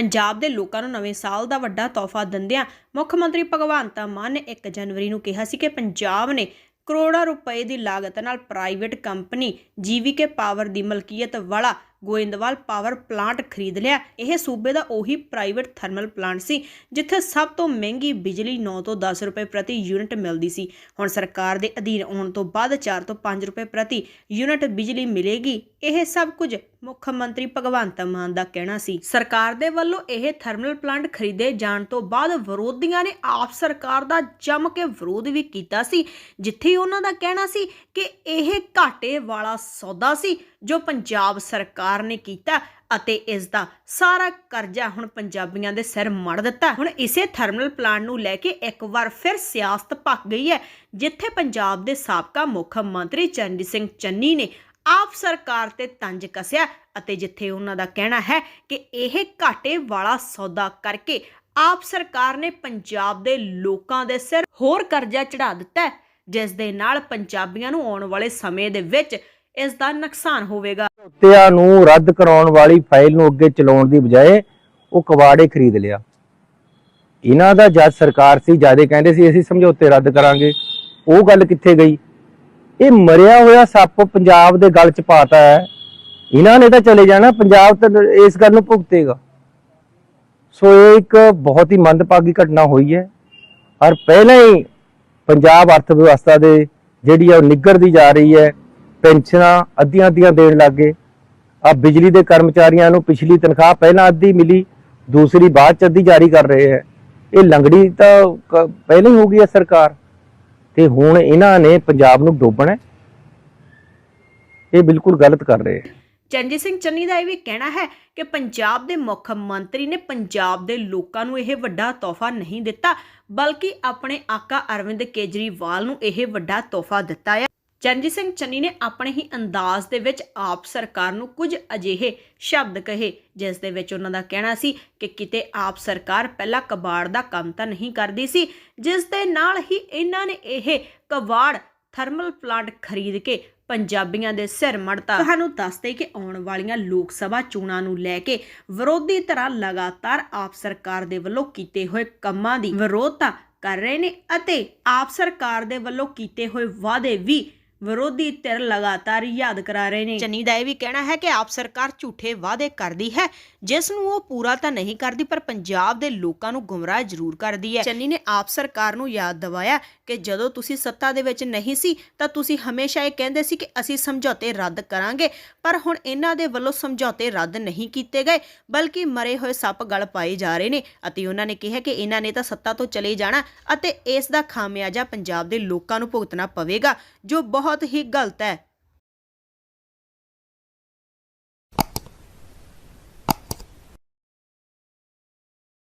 ਪੰਜਾਬ ਦੇ ਲੋਕਾਂ ਨੂੰ ਨਵੇਂ ਸਾਲ ਦਾ ਵੱਡਾ ਤੋਹਫਾ ਦਿੰਦਿਆਂ ਮੁੱਖ ਮੰਤਰੀ ਭਗਵੰਤ ਮਾਨ ਨੇ 1 ਜਨਵਰੀ ਨੂੰ ਕਿਹਾ ਸੀ ਕਿ ਪੰਜਾਬ ਨੇ ਕਰੋੜਾਂ ਰੁਪਏ ਦੀ ਲਾਗਤ ਨਾਲ ਪ੍ਰਾਈਵੇਟ ਕੰਪਨੀ ਜੀਵੀਕੇ ਪਾਵਰ ਦੀ ਮਲਕੀਅਤ ਵਾਲਾ ਗੋਇੰਦਵਾਲ ਪਾਵਰ ਪਲਾਂਟ ਖਰੀਦ ਲਿਆ। ਇਹ ਸੂਬੇ ਦਾ ਉਹੀ ਪ੍ਰਾਈਵੇਟ ਥਰਮਲ ਪਲਾਂਟ ਸੀ, ਜਿੱਥੇ ਸਭ ਤੋਂ ਮਹਿੰਗੀ ਬਿਜਲੀ 9 ਤੋਂ 10 ਰੁਪਏ ਪ੍ਰਤੀ ਯੂਨਿਟ ਮਿਲਦੀ ਸੀ। ਹੁਣ ਸਰਕਾਰ ਦੇ ਅਧੀਨ ਆਉਣ ਤੋਂ ਬਾਅਦ 4 ਤੋਂ 5 ਰੁਪਏ ਪ੍ਰਤੀ ਯੂਨਿਟ ਬਿਜਲੀ ਮਿਲੇਗੀ। ਇਹ ਸਭ ਕੁਝ ਮੁੱਖ ਮੰਤਰੀ ਭਗਵੰਤ ਮਾਨ ਦਾ ਕਹਿਣਾ ਸੀ। ਸਰਕਾਰ ਦੇ ਵੱਲੋਂ ਇਹ ਥਰਮਲ ਪਲਾਂਟ ਖਰੀਦੇ ਜਾਣ ਤੋਂ ਬਾਅਦ ਵਿਰੋਧੀਆਂ ਨੇ ਆਪ ਸਰਕਾਰ ਦਾ ਜੰਮ ਕੇ ਵਿਰੋਧ ਵੀ ਕੀਤਾ ਸੀ, ਜਿੱਥੇ ਉਹਨਾਂ ਦਾ ਕਹਿਣਾ ਸੀ ਕਿ ਇਹ ਘਾਟੇ ਵਾਲਾ ਸੌਦਾ ਸੀ ਜੋ ਪੰਜਾਬ ਸਰਕਾਰ ਨੇ ਕੀਤਾ ਅਤੇ ਇਸ ਦਾ ਸਾਰਾ ਕਰਜ਼ਾ ਹੁਣ ਪੰਜਾਬੀਆਂ ਦੇ ਸਿਰ ਮੜ ਦਿੱਤਾ। ਹੁਣ ਇਸੇ ਥਰਮਲ ਪਲਾਂਟ ਨੂੰ ਲੈ ਕੇ ਇੱਕ ਵਾਰ ਫਿਰ ਸਿਆਸਤ ਭੱਕ ਗਈ ਹੈ ਜਿੱਥੇ ਪੰਜਾਬ ਦੇ ਸਾਬਕਾ ਮੁੱਖ ਮੰਤਰੀ ਚਰਨਜੀਤ ਸਿੰਘ ਚੰਨੀ ਨੇ ਆਪ ਸਰਕਾਰ ਤੇ ਤੰਜ ਕੱਸਿਆ ਅਤੇ ਜਿੱਥੇ ਉਹਨਾਂ ਦਾ ਕਹਿਣਾ ਹੈ ਕਿ ਇਹ ਘਾਟੇ ਵਾਲਾ ਸੌਦਾ ਕਰਕੇ ਆਪ ਸਰਕਾਰ ਨੇ ਪੰਜਾਬ ਦੇ ਲੋਕਾਂ ਦੇ ਸਿਰ ਹੋਰ ਕਰਜ਼ਾ ਚੜਾ ਦਿੱਤਾ ਹੈ, ਜਿਸ ਦੇ ਨਾਲ ਪੰਜਾਬੀਆਂ ਨੂੰ ਆਉਣ ਵਾਲੇ ਸਮੇਂ ਦੇ ਵਿੱਚ ਇਸ ਦਾ ਨੁਕਸਾਨ ਹੋਵੇਗਾ। ਸਮਝੌਤਿਆਂ ਨੂੰ ਰੱਦ ਕਰਾਉਣ ਵਾਲੀ ਫਾਈਲ ਨੂੰ ਅੱਗੇ ਚਲਾਉਣ ਦੀ ਬਜਾਏ ਉਹ ਕਵਾੜੇ ਖਰੀਦ ਲਿਆ। ਇਹਨਾਂ ਦਾ ਜੱਜ ਸਰਕਾਰ ਸੀ ਜਿਆਦੇ ਕਹਿੰਦੇ ਸੀ, ਅਸੀਂ ਸਮਝੌਤੇ ਰੱਦ ਕਰਾਂਗੇ। ਉਹ ਗੱਲ ਕਿੱਥੇ ਗਈ? ਇਹ ਮਰਿਆ ਹੋਇਆ ਸੱਪ ਪੰਜਾਬ ਦੇ ਗਲ 'ਚ ਪਾਤਾ ਹੈ। ਇਹਨਾਂ ਨੇ ਤਾਂ ਚਲੇ ਜਾਣਾ, ਪੰਜਾਬ ਤਾਂ ਇਸ ਗੱਲ ਨੂੰ ਭੁਗਤੇਗਾ। ਸੋ ਇਹ ਇੱਕ ਬਹੁਤ ਹੀ ਮੰਦਭਾਗੀ ਘਟਨਾ ਹੋਈ ਹੈ। ਔਰ ਪਹਿਲਾਂ ਹੀ ਪੰਜਾਬ ਅਰਥ ਵਿਵਸਥਾ ਦੇ ਜਿਹੜੀ ਆ ਉਹ ਨਿੱਗਰਦੀ ਜਾ ਰਹੀ ਹੈ। ਪੈਨਸ਼ਨਾਂ ਅੱਧੀਆਂ ਅੱਧੀਆਂ ਦੇਣ ਲੱਗੇ ਆ ਬਿਜਲੀ ਦੇ ਕਰਮਚਾਰੀਆਂ ਨੂੰ ਪਿਛਲੀ ਤਨਖਾਹ ਪਹਿਲਾਂ ਅੱਧੀ ਮਿਲੀ, ਦੂਸਰੀ ਬਾਅਦ ਚ ਅੱਧੀ ਜਾਰੀ ਕਰ ਰਹੇ ਹੈ। ਇਹ ਲੰਗੜੀ ਤਾਂ ਪਹਿਲਾਂ ਹੀ ਹੋ ਗਈ ਹੈ ਸਰਕਾਰ। ਤੇ ਹੁਣ ਇਹਨਾਂ ਨੇ ਪੰਜਾਬ ਨੂੰ ਡੋਬਣਾ ਇਹ ਬਿਲਕੁਲ ਗਲਤ ਕਰ ਰਹੇ ਹੈ। ਚਰਨਜੀਤ ਸਿੰਘ ਚੰਨੀ ਦਾ ਇਹ ਵੀ ਕਹਿਣਾ ਹੈ ਕਿ ਪੰਜਾਬ ਦੇ ਮੁੱਖ ਮੰਤਰੀ ਨੇ ਪੰਜਾਬ ਦੇ ਲੋਕਾਂ ਨੂੰ ਇਹ ਵੱਡਾ ਤੋਹਫਾ ਨਹੀਂ ਦਿੱਤਾ, ਬਲਕਿ ਆਪਣੇ ਆਕਾ ਅਰਵਿੰਦ ਕੇਜਰੀਵਾਲ ਨੂੰ ਇਹ ਵੱਡਾ ਤੋਹਫਾ ਦਿੱਤਾ ਹੈ ਚਰਨਜੀਤ ਸਿੰਘ ਚੰਨੀ ਨੇ ਆਪਣੇ ਹੀ ਅੰਦਾਜ਼ ਦੇ ਵਿੱਚ ਆਪ ਸਰਕਾਰ ਨੂੰ ਕੁਝ ਅਜਿਹੇ ਸ਼ਬਦ ਕਹੇ, ਜਿਸ ਦੇ ਵਿੱਚ ਉਹਨਾਂ ਦਾ ਕਹਿਣਾ ਸੀ ਕਿ ਕਿਤੇ ਆਪ ਸਰਕਾਰ ਪਹਿਲਾਂ ਕਬਾੜ ਦਾ ਕੰਮ ਤਾਂ ਨਹੀਂ ਕਰਦੀ ਸੀ, ਜਿਸ ਦੇ ਨਾਲ ਹੀ ਇਹਨਾਂ ਨੇ ਇਹ ਕਬਾੜ ਥਰਮਲ ਪਲਾਂਟ ਖਰੀਦ ਕੇ ਪੰਜਾਬੀਆਂ ਦੇ ਸਿਰ ਮੜਤਾ। ਤੁਹਾਨੂੰ ਦੱਸਦੇ ਕਿ ਆਉਣ ਵਾਲੀਆਂ ਲੋਕ ਸਭਾ ਚੋਣਾਂ ਨੂੰ ਲੈ ਕੇ ਵਿਰੋਧੀ ਤਰ੍ਹਾਂ ਲਗਾਤਾਰ ਆਪ ਸਰਕਾਰ ਦੇ ਵੱਲੋਂ ਕੀਤੇ ਹੋਏ ਕੰਮਾਂ ਦੀ ਵਿਰੋਧਤਾ ਕਰ ਰਹੇ ਨੇ ਅਤੇ ਆਪ ਸਰਕਾਰ ਦੇ ਵੱਲੋਂ ਕੀਤੇ ਹੋਏ ਵਾਅਦੇ ਵੀ ਵਿਰੋਧੀ ਧਿਰ ਲਗਾਤਾਰ ਯਾਦ ਕਰਾ ਰਹੇ ਨੇ। ਚੰਨੀ ਦਾ ਇਹ ਵੀ ਕਹਿਣਾ ਹੈ ਕਿ ਆਪ ਸਰਕਾਰ ਝੂਠੇ ਵਾਅਦੇ ਕਰਦੀ ਹੈ ਜਿਸ ਨੂੰ ਉਹ ਪੂਰਾ ਤਾਂ ਨਹੀਂ ਕਰਦੀ ਪਰ ਪੰਜਾਬ ਦੇ ਲੋਕਾਂ ਨੂੰ ਗੁੰਮਰਾਹ ਜ਼ਰੂਰ ਕਰਦੀ ਹੈ। ਚੰਨੀ ਨੇ ਆਪ ਸਰਕਾਰ ਨੂੰ ਯਾਦ ਦਿਵਾਇਆ ਕਿ ਜਦੋਂ ਤੁਸੀਂ ਸੱਤਾ ਦੇ ਵਿੱਚ ਨਹੀਂ ਸੀ ਤਾਂ ਤੁਸੀਂ ਹਮੇਸ਼ਾ ਇਹ ਕਹਿੰਦੇ ਸੀ ਕਿ ਅਸੀਂ ਸਮਝੌਤੇ ਰੱਦ ਕਰਾਂਗੇ। ਪਰ ਹੁਣ ਇਹਨਾਂ ਦੇ ਵੱਲੋਂ ਸਮਝੌਤੇ ਰੱਦ ਨਹੀਂ ਕੀਤੇ ਗਏ ਬਲਕਿ ਮਰੇ ਹੋਏ ਸੱਪ ਗਲ ਪਾਏ ਜਾ ਰਹੇ ਨੇ ਅਤੇ ਉਹਨਾਂ ਨੇ ਕਿਹਾ ਕਿ ਇਹਨਾਂ ਨੇ ਤਾਂ ਸੱਤਾ ਤੋਂ ਚਲੇ ਜਾਣਾ ਅਤੇ ਇਸ ਦਾ ਖਾਮਿਆਜਾ ਪੰਜਾਬ ਦੇ ਲੋਕਾਂ ਨੂੰ ਭੁਗਤਣਾ ਪਵੇਗਾ ਜੋ ਬਹੁਤ ਹੀ ਗਲਤ ਹੈ।